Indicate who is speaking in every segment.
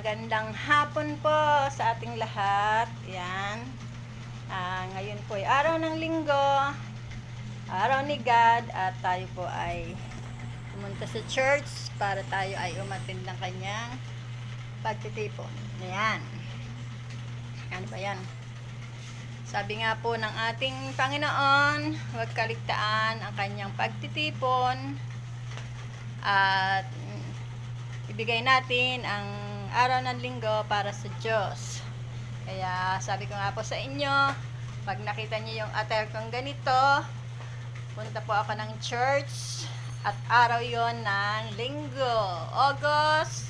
Speaker 1: Magandang hapon po sa ating lahat. Yan. Ah, ngayon po ay araw ng linggo. Araw ni God at tayo po ay pumunta sa church para tayo ay umattend ng kanyang pagtitipon. Ayan. Ano ba yan? Sabi nga po ng ating Panginoon, huwag kaligtaan ang kanyang pagtitipon at ibigay natin ang araw ng linggo para sa Diyos. Kaya sabi ko nga po sa inyo, pag nakita niyo yung attire kong ganito, punta po ako ng church at araw yon ng linggo. August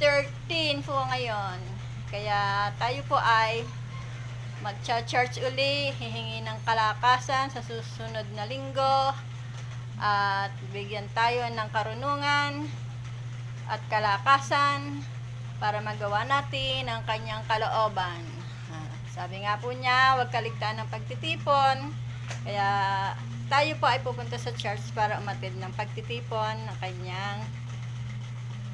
Speaker 1: 13 po ngayon. Kaya tayo po ay magcha-church uli, hihingi ng kalakasan sa susunod na linggo at bigyan tayo ng karunungan at kalakasan para magawa natin ang kanyang kalooban. Sabi nga po niya, huwag kaligtaan ng pagtitipon. Kaya tayo po ay pupunta sa church para umatid ng pagtitipon ng kanyang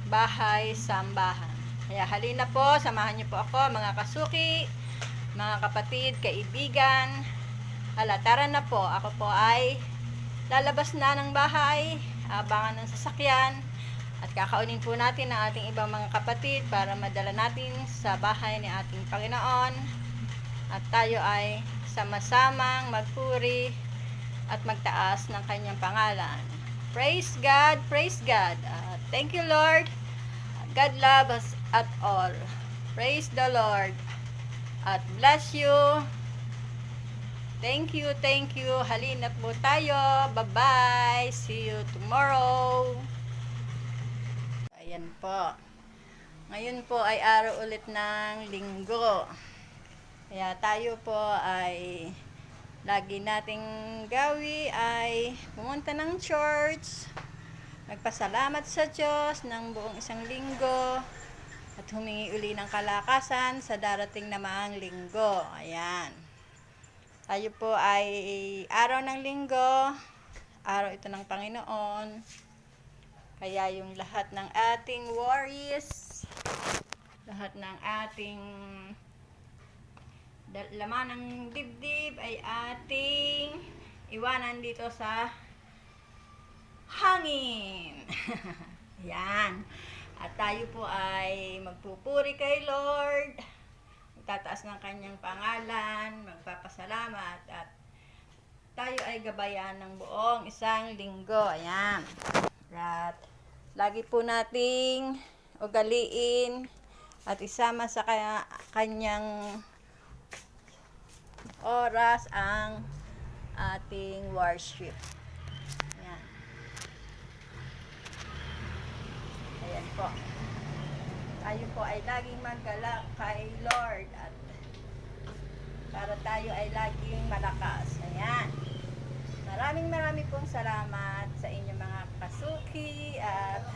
Speaker 1: bahay sambahan. Kaya halina po, samahan niyo po ako mga kasuki, mga kapatid, kaibigan. Hala, tara na po. Ako po ay lalabas na ng bahay, abangan ng sasakyan, at kakaunin po natin ang ating ibang mga kapatid para madala natin sa bahay ni ating Panginoon. At tayo ay sama-samang magpuri at magtaas ng kanyang pangalan. Praise God, praise God. Ah, thank you Lord. God love us at all. Praise the Lord. At bless you. Thank you, thank you. Halina po tayo. Bye-bye. See you tomorrow. Ayan po. Ngayon po ay araw ulit ng linggo. Kaya tayo po ay lagi nating gawi ay pumunta ng church, magpasalamat sa Diyos ng buong isang linggo, at humingi uli ng kalakasan sa darating namang linggo. Ayan. Tayo po ay araw ng linggo, araw ito ng Panginoon. Kaya yung lahat ng ating worries, lahat ng ating laman ng dibdib ay ating iwanan dito sa hangin. Yan. At tayo po ay magpupuri kay Lord. Magtataas ng kanyang pangalan, magpapasalamat at tayo ay gabayan ng buong isang linggo. Ayan. Lagi po nating ugaliin at isama sa kanya, kanyang oras ang ating worship. Ayan. Ayan po. Tayo po ay laging maggalak kay Lord at para tayo ay laging malakas. Ayan. Maraming maraming pong salamat sa inyong mga kasuki at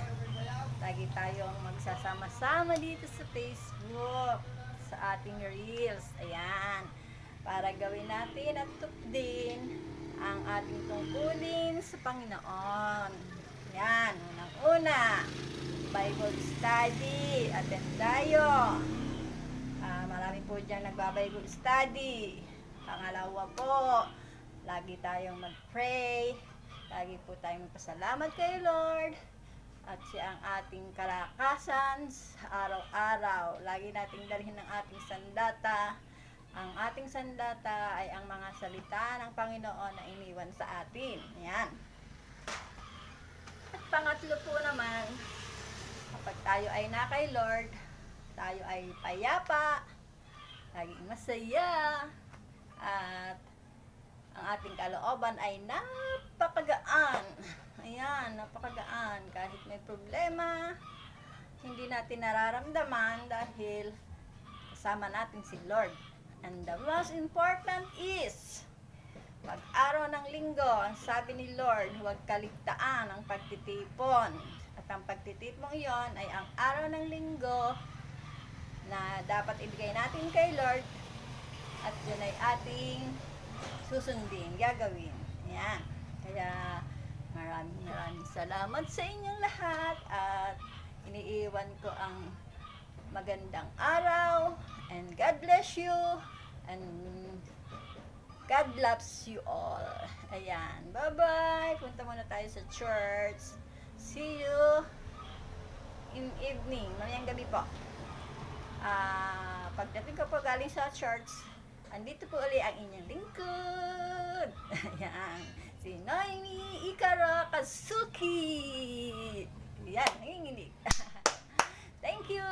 Speaker 1: lagi tayong magsasama-sama dito sa Facebook sa ating Reels. Ayan. Para gawin natin at tupdin ang ating tungkulin sa Panginoon. Yan. Unang-una, Bible study. Attend tayo. Ah, marami po dyan nagba-Bible study. Pangalawa po, lagi tayong mag-pray. Lagi po tayong magpasalamat kay Lord. At siya ang ating kalakasan sa araw-araw. Lagi nating dalhin ng ating sandata. Ang ating sandata ay ang mga salita ng Panginoon na iniwan sa atin. Yan. At pangatlo po naman, kapag tayo ay na kay Lord, tayo ay payapa, laging masaya, at ang ating kalooban ay napakagaan. Ayan, napakagaan. Kahit may problema, hindi natin nararamdaman dahil kasama natin si Lord. And the most important is, pag araw ng linggo, ang sabi ni Lord, huwag kaligtaan ang pagtitipon. At ang pagtitipong iyon ay ang araw ng linggo na dapat ibigay natin kay Lord at yun ay ating susundin, gagawin. Ayan. Kaya maraming maraming salamat sa inyong lahat at iniiwan ko ang magandang araw and God bless you and God loves you all. Ayan. Bye-bye. Punta muna tayo sa church. See you in evening. Mamayang gabi po. Ah, pagdating ko po galing sa church, Andito po uli ang inyong lingkod. Ayan. Si Noemi Ikara Kazuki. Ayan, nanginginig. Thank you.